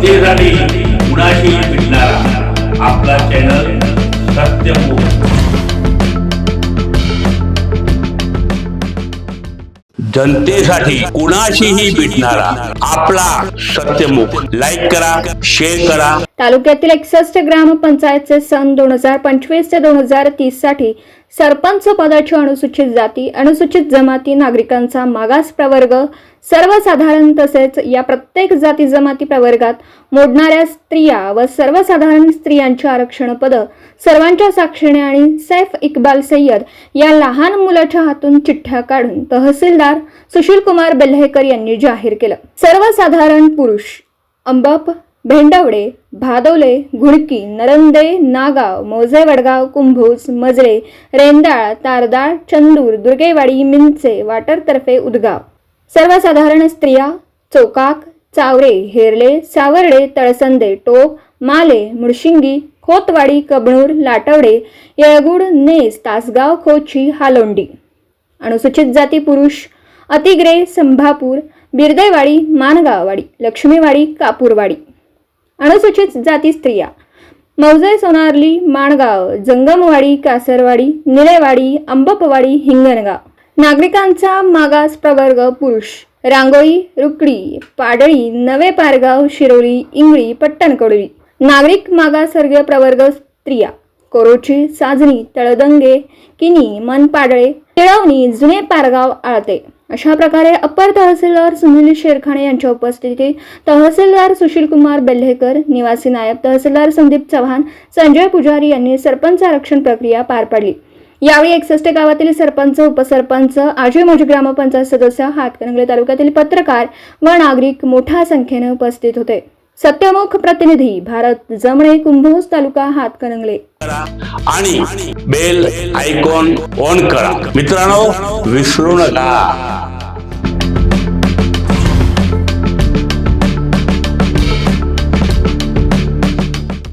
जनतेसाठी कुणाशी भेटणारा आपला चॅनल सत्यमुख जनतेसाठी कुणाशीही भेटणारा आपला सत्यमुख लाईक करा शेअर करा तालुक्यातील एकसष्ट ग्रामपंचायतचे सन दोन हजार पंचवीस ते दोन हजार तीससाठी सरपंच पदाची अनुसूचित जाती अनुसूचित जमाती नागरिकांचा मागास प्रवर्ग सर्वसाधारण तसेच या प्रत्येक जाती जमाती प्रवर्गात मोडणाऱ्या स्त्रिया व सर्वसाधारण स्त्रियांची आरक्षण पदं सर्वांच्या साक्षीने आणि सैफ इक्बाल सय्यद या लहान मुलाच्या हातून चिठ्ठ्या काढून तहसीलदार सुशील कुमार बेल्हेकर यांनी जाहीर केलं. सर्वसाधारण पुरुष अंबप भेंडवडे भादवले घुडकी नरंदे नागाव मोजे वडगाव कुंभोज मजरे रेंदाळ तारदाळ चंदूर दुर्गेवाडी मिंचे वाटरतर्फे उदगाव. सर्वसाधारण स्त्रिया चौकाक चावरे हेरले सावर्डे तळसंदे टोप माले मुळशिंगी खोतवाडी कबणूर लाटवडे येळगुड नेस तासगाव खोची हालोंडी. अनुसूचित जाती पुरुष अतिग्रे संभापूर बिरदेवाडी मानगाववाडी लक्ष्मीवाडी कापूरवाडी. अनुसूचित जाती स्त्रिया. मौजे सोनारली माणगाव जंगमवाडी कासरवाडी निळेवाडी अंबपवाडी हिंगणगाव. नागरिकांचा मागास प्रवर्ग पुरुष रांगोळी रुकडी पाडळी नवे पारगाव शिरोली इंगळी पट्टणकडोली नागरिक मागासवर्गीय प्रवर्ग स्त्रिया. कोरोची साजणी तळदंगे किनी मनपाडळे टिळवणी जुने पारगाव आळते. अशा प्रकारे अप्पर तहसीलदार सुनील शेरखाने यांच्या उपस्थितीत तहसीलदार सुशीलकुमार बेल्हेकर निवासी नायब तहसीलदार संदीप चव्हाण संजय पुजारी यांनी सरपंच आरक्षण प्रक्रिया पार पाडली. यावेळी एकसष्ट गावातील सरपंच उपसरपंच आजी माजी ग्रामपंचायत सदस्य हातकणंगले तालुक्यातील पत्रकार व नागरिक मोठ्या संख्येने उपस्थित होते. सत्यमुख प्रतिनिधी भारत जमणे कुंभोज तालुका हातकणंगले. आणि बेल आयकॉन ऑन करा. मित्रांनो विसरू नका.